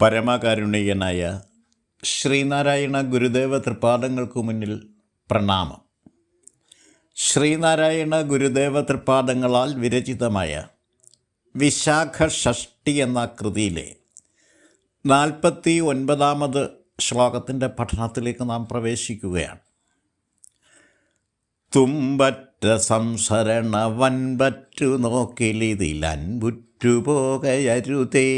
പരമകാരുണികനായ ശ്രീനാരായണ ഗുരുദേവ തൃപാദങ്ങൾക്കു മുന്നിൽ പ്രണാമം. ശ്രീനാരായണ ഗുരുദേവ തൃപാദങ്ങളാൽ വിരചിതമായ വിശാഖ ഷഷ്ടി എന്ന കൃതിയിലെ നാൽപ്പത്തി ഒൻപതാമത് ശ്ലോകത്തിന്റെ പഠനത്തിലേക്ക് നാം പ്രവേശിക്കുകയാണ്. തുമ്പറ്റ സംസരണ വൻപറ്റു നോക്കിലിതിലൻപുറ്റു പോകയരുതേ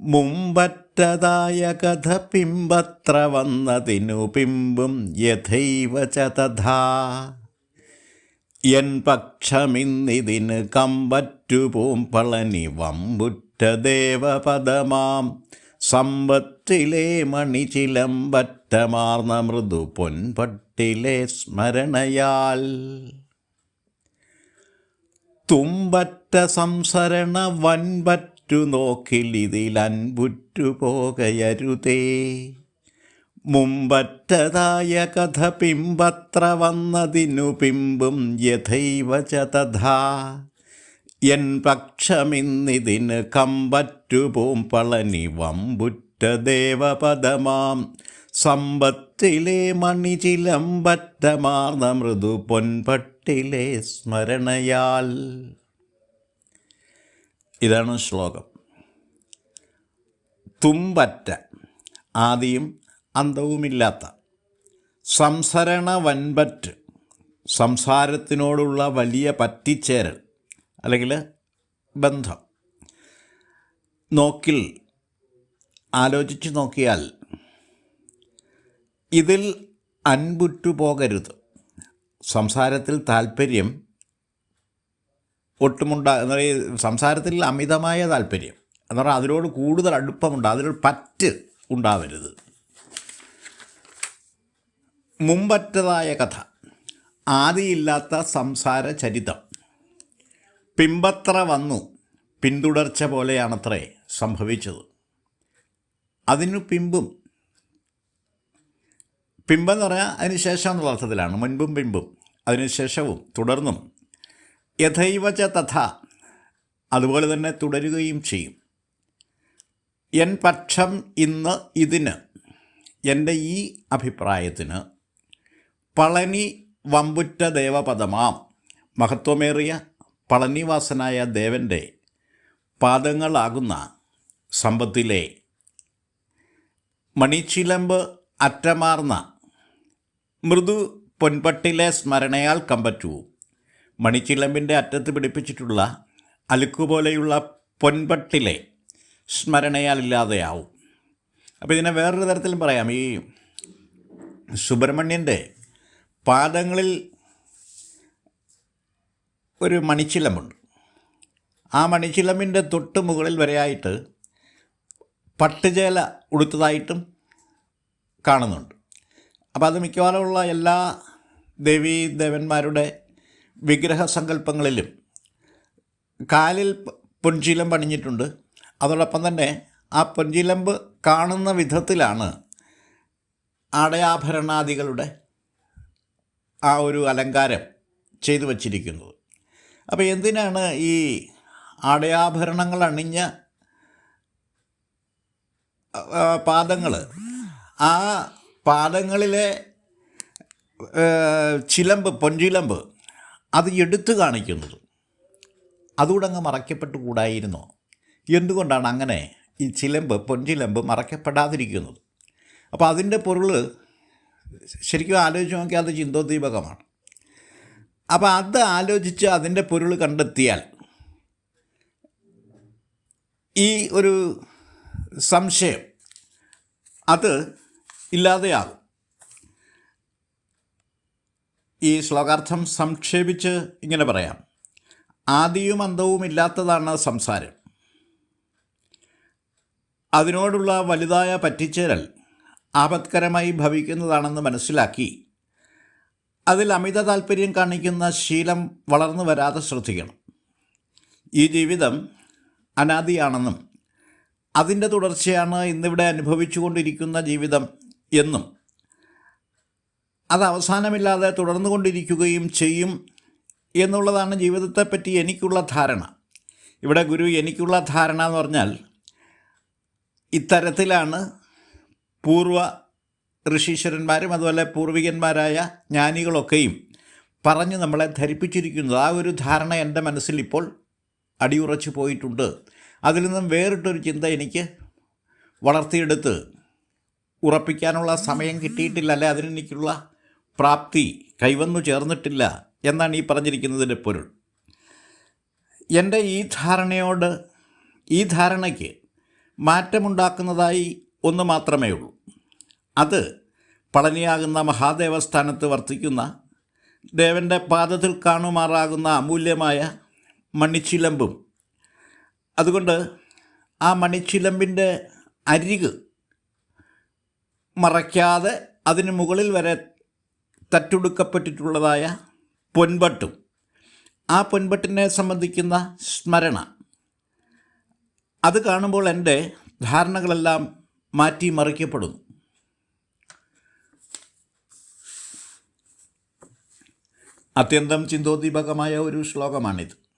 മുമ്പറ്റതായ കഥ പിമ്പത്ര വന്നതിനു പിമ്പും യഥൈവ ച തഥാ എൻ പക്ഷമിന്നിതിന് കമ്പറ്റുപൂമ്പളനി വമ്പുറ്റ ദേവപദമാം. സമ്പത്തിലെ മണിചിലമ്പറ്റമാർന്ന മൃദു പൊൻപട്ടിലെ സ്മരണയാൽ. തുമ്പറ്റ സംസരണ വൻപറ്റു നോക്കിലിതിലൻപുറ്റു അൻപുറ്റുപോകയരുതേ മുമ്പറ്റതായ കഥ പിമ്പത്ര വന്നതിനു പിമ്പും യഥൈവ ച എൻ പക്ഷമിന്നിതിന് കമ്പറ്റുപോം പളനി വമ്പുറ്റ ദേവപദമാം. സമ്പത്തിലെ മണിചിലമ്പറ്റമാർന്ന മൃദു പൊൻപട്ടിലെ സ്മരണയാൽ. ഇതാണ് ശ്ലോകം. തുമ്പറ്റ ആദിയും അന്തവുമില്ലാത്ത സംസരണ വൻപറ്റ് സംസാരത്തിനോടുള്ള വലിയ പറ്റിച്ചേരൽ അല്ലെങ്കിൽ ബന്ധം. നോക്കിൽ ആലോചിച്ച് നോക്കിയാൽ ഇതിൽ അൻപുറ്റു പോകരുത്. സംസാരത്തിൽ താല്പര്യം ഒട്ടുമുണ്ടാ എന്ന് പറയുക സംസാരത്തിൽ അമിതമായ താല്പര്യം. എന്ന് പറഞ്ഞാൽ അതിനോട് കൂടുതൽ അടുപ്പമുണ്ട് അതിനൊരു പറ്റ് ഉണ്ടാവരുത്. മുമ്പറ്റതായ കഥ ആദിയില്ലാത്ത സംസാര ചരിതം. പിമ്പത്ര വന്നു പിന്തുടർച്ച പോലെയാണത്രേ സംഭവിച്ചത്. അതിനു പിമ്പും. പിമ്പെന്ന് പറഞ്ഞാൽ അതിന് ശേഷം എന്നുള്ള അർത്ഥത്തിലാണ് മുൻപും പിമ്പും അതിനുശേഷവും തുടർന്നും. യഥൈവച തഥ. അതുപോലെ തന്നെ തുടരുകയും ചെയ്യും. എൻ പക്ഷം ഇന്ന് ഇതിന് എന്റെ ഈ അഭിപ്രായത്തിന് പളനി വമ്പുറ്റ ദേവപദമാം. മഹത്വമേറിയ പളനിവാസനായ ദേവന്റെ പാദങ്ങളാകുന്ന സമ്പത്തിലെ മണിച്ചിലമ്പ് അറ്റമാർന്ന മൃദു പൊൻപട്ടിലെ സ്മരണയാൽ കമ്പറ്റുവും മണിച്ചിലമ്പിന്റെ അറ്റത്ത് പിടിപ്പിച്ചിട്ടുള്ള അലുക്കുപോലെയുള്ള പൊൻപട്ടിലെ സ്മരണയാൽ ഇല്ലാതെയാവും അപ്പോൾ ഇതിനെ വേറൊരു തരത്തിലും പറയാം. ഈ സുബ്രഹ്മണ്യന്റെ പാദങ്ങളിൽ ഒരു മണിച്ചിലമ്പുണ്ട്. ആ മണിച്ചിലമ്പിന്റെ തൊട്ട് മുകളിൽ വരെയായിട്ട് പട്ടുചേല ഉടുത്തതായിട്ടും കാണുന്നുണ്ട്. അപ്പോൾ അത് മിക്കവാറുമുള്ള എല്ലാ ദേവീ ദേവന്മാരുടെ വിഗ്രഹ സങ്കല്പങ്ങളിലും കാലിൽ പൊൻചിലമ്പ് പണിഞ്ഞിട്ടുണ്ട്. അതോടൊപ്പം തന്നെ ആ പൊൻചിലമ്പ് കാണുന്ന വിധത്തിലാണ് ആടയാഭരണാദികളുടെ ആ ഒരു അലങ്കാരം ചെയ്തു വച്ചിരിക്കുന്നത്. അപ്പോൾ എന്തിനാണ് ഈ ആടയാഭരണങ്ങൾ അണിഞ്ഞ പാദങ്ങൾ ആ പാദങ്ങളിലെ ചിലമ്പ് പൊൻചിലമ്പ് അത് എടുത്തു കാണിക്കുന്നത്. അതുകൂടെ അങ്ങ് മറയ്ക്കപ്പെട്ടു കൂടായിരുന്നോ? എന്തുകൊണ്ടാണ് അങ്ങനെ ഈ ചിലമ്പ് പൊൻചിലമ്പ് മറയ്ക്കപ്പെടാതിരിക്കുന്നത്? അപ്പോൾ അതിന്റെ പൊരുൾ ശരിക്കും ആലോചിച്ച് നോക്കിയാൽ അത് ചിന്തോദ്ദീപകമാണ്. അപ്പോൾ അത് ആലോചിച്ച് അതിന്റെ പൊരുൾ കണ്ടെത്തിയാൽ ഈ ഒരു സംശയം അത് ഇല്ലാതെയാകും. ഈ ശ്ലോകാർത്ഥം സംക്ഷേപിച്ച് ഇങ്ങനെ പറയാം. ആദിയും അന്തവും ഇല്ലാത്തതാണ് സംസാരം. അതിനോടുള്ള വലുതായ പറ്റിച്ചേരൽ ആപത്കരമായി ഭവിക്കുന്നതാണെന്ന് മനസ്സിലാക്കി അതിൽ അമിത താല്പര്യം കാണിക്കുന്ന ശീലം വളർന്നു വരാതെ ശ്രദ്ധിക്കണം. ഈ ജീവിതം അനാദിയാണെന്നും അതിന്റെ തുടർച്ചയാണ് ഇന്നിവിടെ അനുഭവിച്ചു കൊണ്ടിരിക്കുന്ന ജീവിതം എന്നും അത് അവസാനമില്ലാതെ തുടർന്നുകൊണ്ടിരിക്കുകയും ചെയ്യും എന്നുള്ളതാണ് ജീവിതത്തെപ്പറ്റി എനിക്കുള്ള ധാരണ. ഇവിടെ ഗുരു എനിക്കുള്ള ധാരണ എന്ന് പറഞ്ഞാൽ ഇത്തരത്തിലാണ് പൂർവ ഋഷീശ്വരന്മാരും അതുപോലെ പൂർവികന്മാരായ ജ്ഞാനികളൊക്കെയും പറഞ്ഞ് നമ്മളെ ധരിപ്പിച്ചിരിക്കുന്നത്. ആ ഒരു ധാരണ എന്റെ മനസ്സിൽ ഇപ്പോൾ അടിയുറച്ചു പോയിട്ടുണ്ട്. അതിൽ നിന്നും വേറിട്ടൊരു ചിന്ത എനിക്ക് വളർത്തിയെടുത്ത് ഉറപ്പിക്കാനുള്ള സമയം കിട്ടിയിട്ടില്ല. അല്ലെ? അതിനെനിക്കുള്ള പ്രാപ്തി കൈവന്നു ചേർന്നിട്ടില്ല എന്നാണ് ഈ പറഞ്ഞിരിക്കുന്നതിന്റെ പൊരുൾ. എന്റെ ഈ ധാരണയോട് ഈ ധാരണയ്ക്ക് മാറ്റമുണ്ടാക്കുന്നതായി ഒന്ന് മാത്രമേ ഉള്ളൂ. അത് പളനിയാകുന്ന മഹാദേവസ്ഥാനത്ത് വർത്തിക്കുന്ന ദേവന്റെ പാദത്തിൽ കാണുമാറാകുന്ന അമൂല്യമായ മണിച്ചിലമ്പും അതുകൊണ്ട് ആ മണിച്ചിലമ്പിന്റെ അരിക് മറയ്ക്കാതെ അതിന് മുകളിൽ വരെ തട്ടുടുക്കപ്പെട്ടിട്ടുള്ളതായ പൊൻപട്ടും. ആ പൊൻപട്ടിനെ സംബന്ധിക്കുന്ന സ്മരണ. അത് കാണുമ്പോൾ എന്റെ ധാരണകളെല്ലാം മാറ്റിമറിക്കപ്പെടുന്നു അത്യന്തം ചിന്തോദ്ദീപകമായ ഒരു ശ്ലോകമാണിത്.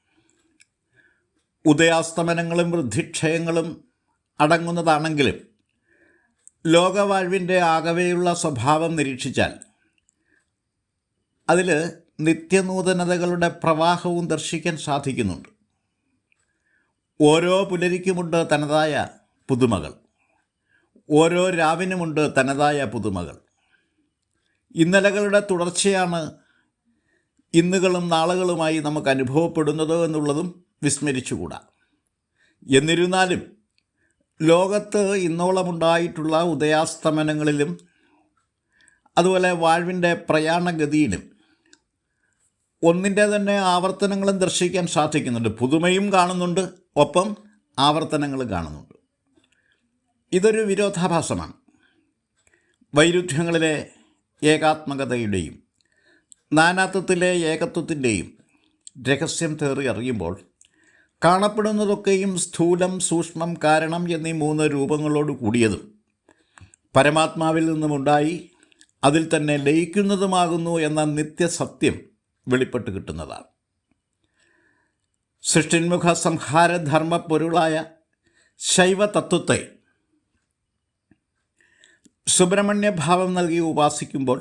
ഉദയാസ്തമനങ്ങളും വൃദ്ധിക്ഷയങ്ങളും അടങ്ങുന്നതാണെങ്കിലും ലോകവാഴ്വിന്റെ ആകവെയുള്ള സ്വഭാവം നിരീക്ഷിച്ചാൽ അതിൽ നിത്യനൂതനതകളുടെ പ്രവാഹവും ദർശിക്കാൻ സാധിക്കുന്നുണ്ട്. ഓരോ പുലരിക്കുമുണ്ട് തനതായ പുതുമകൾ. ഓരോ രാവിനുമുണ്ട് തനതായ പുതുമകൾ. ഇന്നലകളുടെ തുടർച്ചയാണ് ഇന്നുകളും നാളുകളുമായി നമുക്ക് അനുഭവപ്പെടുന്നത് എന്നുള്ളതും വിസ്മരിച്ചുകൂടാ. എന്നിരുന്നാലും ലോകത്ത് ഇന്നോളമുണ്ടായിട്ടുള്ള ഉദയാസ്തമനങ്ങളിലും അതുപോലെ വാഴ്വിന്റെ പ്രയാണഗതിയിലും ഒന്നിന്റെ തന്നെ ആവർത്തനങ്ങളും ദർശിക്കാൻ സാധിക്കുന്നുണ്ട്. പുതുമയും കാണുന്നുണ്ട്. ഒപ്പം ആവർത്തനങ്ങളും കാണുന്നുണ്ട്. ഇതൊരു വിരോധാഭാസമാണ്. വൈരുദ്ധ്യങ്ങളിലെ ഏകാത്മകതയുടെയും നാനാത്വത്തിലെ ഏകത്വത്തിന്റെയും രഹസ്യം തേറി അറിയുമ്പോൾ കാണപ്പെടുന്നതൊക്കെയും സ്ഥൂലം സൂക്ഷ്മം കാരണം എന്നീ മൂന്ന് രൂപങ്ങളോട് കൂടിയതും പരമാത്മാവിൽ നിന്നുമുണ്ടായി അതിൽ തന്നെ ലയിക്കുന്നതുമാകുന്നു എന്ന നിത്യസത്യം വെളിപ്പെട്ട് കിട്ടുന്നതാണ്. സൃഷ്ടിന്മുഖ സംഹാരധർമ്മ പൊരുളായ ശൈവതത്വത്തെ സുബ്രഹ്മണ്യഭാവം നൽകി ഉപാസിക്കുമ്പോൾ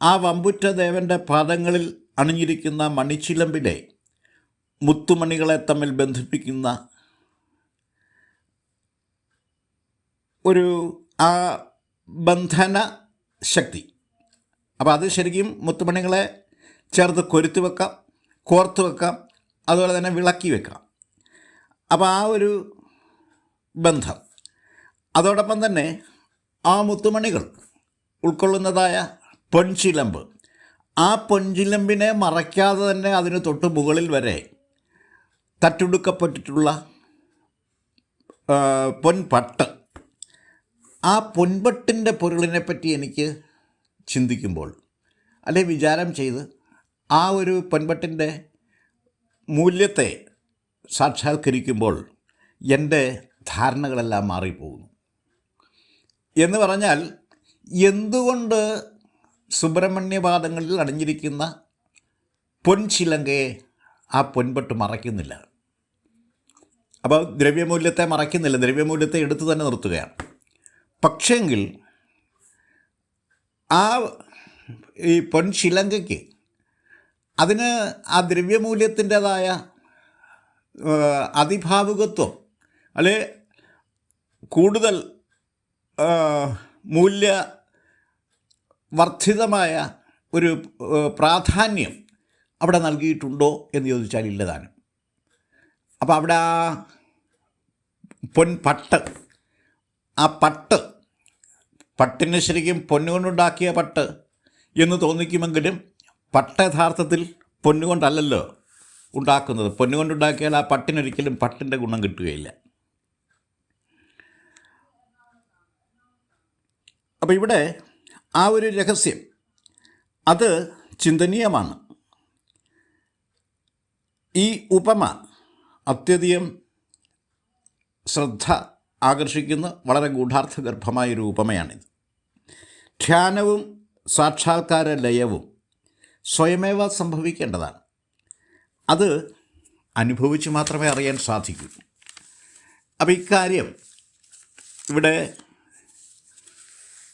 ആ വമ്പുറ്റ ദേവന്റെ പാദങ്ങളിൽ അണിഞ്ഞിരിക്കുന്ന മണിച്ചിലമ്പിലെ മുത്തുമണികളെ തമ്മിൽ ബന്ധിപ്പിക്കുന്ന ഒരു ആ ബന്ധന ശക്തി. അപ്പോൾ അത് ശരിക്കും മുത്തുമണികളെ ചേർത്ത് കൊരുത്തി വെക്കാം കോർത്ത് വെക്കാം അതുപോലെ തന്നെ വിളക്കി വെക്കാം. അപ്പോൾ ആ ഒരു ബന്ധം. അതോടൊപ്പം തന്നെ ആ മുത്തുമണികൾ ഉൾക്കൊള്ളുന്നതായ പൊൻചിലമ്പ്. ആ പൊൻചിലമ്പിനെ മറയ്ക്കാതെ തന്നെ അതിന് തൊട്ട് മുകളിൽ വരെ തട്ടുടുക്കപ്പെട്ടിട്ടുള്ള പൊൻപട്ട്. ആ പൊൻപട്ടിന്റെ പൊരുളിനെപ്പറ്റി എനിക്ക് ചിന്തിക്കുമ്പോൾ അല്ലെ വിചാരം ചെയ്ത് ആ ഒരു പൊൻപട്ടിന്റെ മൂല്യത്തെ സാക്ഷാത്കരിക്കുമ്പോൾ എന്റെ ധാരണകളെല്ലാം മാറിപ്പോകുന്നു. എന്ന് പറഞ്ഞാൽ എന്തുകൊണ്ട് സുബ്രഹ്മണ്യപാദങ്ങളിൽ അടഞ്ഞിരിക്കുന്ന പൊൻശിലങ്കയെ ആ പൊൻപട്ട് മറയ്ക്കുന്നില്ല? അപ്പോൾ ദ്രവ്യമൂല്യത്തെ മറയ്ക്കുന്നില്ല ദ്രവ്യമൂല്യത്തെ എടുത്തു തന്നെ നിർത്തുകയാണ്. പക്ഷേങ്കിൽ ആ ഈ പൊൻശിലങ്കയ്ക്ക് അതിന് ആ ദ്രവ്യമൂല്യത്തിന്റെതായ അതിഭാവുകത്വം അല്ലെ കൂടുതൽ മൂല്യ വർദ്ധിതമായ ഒരു പ്രാധാന്യം അവിടെ നൽകിയിട്ടുണ്ടോ എന്ന് ചോദിച്ചാൽ ഇല്ലതാനും അപ്പോൾ അവിടെ ആ പൊൻപട്ട് ആ പട്ട് പട്ടിന് ശരിക്കും പൊന്നുകൊണ്ടുണ്ടാക്കിയ പട്ട് എന്ന് തോന്നിക്കുമെങ്കിലും പട്ട് യഥാർത്ഥത്തിൽ പൊന്നുകൊണ്ടല്ലല്ലോ ഉണ്ടാക്കുന്നത്. പൊന്നുകൊണ്ടുണ്ടാക്കിയാൽ ആ പട്ടിനൊരിക്കലും പട്ടിന്റെ ഗുണം കിട്ടുകയില്ല. അപ്പോൾ ഇവിടെ ആ ഒരു രഹസ്യം. അത് ചിന്തനീയമാണ്. ഈ ഉപമ അത്യധികം ശ്രദ്ധ ആകർഷിക്കുന്ന വളരെ ഗൂഢാർത്ഥഗർഭമായൊരു ഉപമയാണിത്. ധ്യാനവും സാക്ഷാത്കാര ലയവും സ്വയമേവ സംഭവിക്കേണ്ടതാണ്. അത് അനുഭവിച്ച് മാത്രമേ അറിയാൻ സാധിക്കൂ. അപ്പോൾ ഇക്കാര്യം ഇവിടെ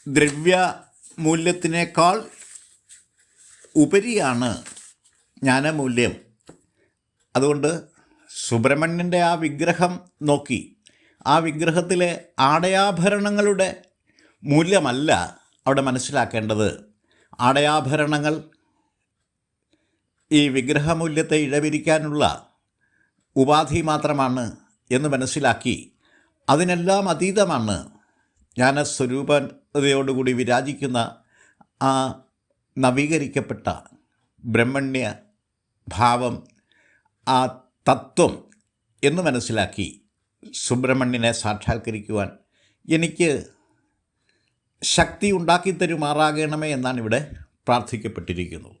ദ്രവ്യ മൂല്യത്തിനേക്കാൾ ഉപരിയാണ് ജ്ഞാനമൂല്യം. അതുകൊണ്ട് സുബ്രഹ്മണ്യന്റെ ആ വിഗ്രഹം നോക്കി ആ വിഗ്രഹത്തിലെ ആടയാഭരണങ്ങളുടെ മൂല്യമല്ല അവിടെ മനസ്സിലാക്കേണ്ടത്. ആടയാഭരണങ്ങൾ ഈ വിഗ്രഹമൂല്യത്തെ ഇഴപിരിക്കാനുള്ള ഉപാധി മാത്രമാണ് എന്ന് മനസ്സിലാക്കി അതിനെല്ലാം അതീതമാണ് ഞാൻ ജ്ഞാനസ്വരൂപതയോടുകൂടി വിരാജിക്കുന്ന ആ നവീകരിക്കപ്പെട്ട ബ്രഹ്മണ്യ ഭാവം ആ തത്വം എന്ന് മനസ്സിലാക്കി സുബ്രഹ്മണ്യനെ സാക്ഷാത്കരിക്കുവാൻ എനിക്ക് ശക്തി ഉണ്ടാക്കി തരുമാറാകണമേ എന്നാണ് ഇവിടെ പ്രാർത്ഥിക്കപ്പെട്ടിരിക്കുന്നത്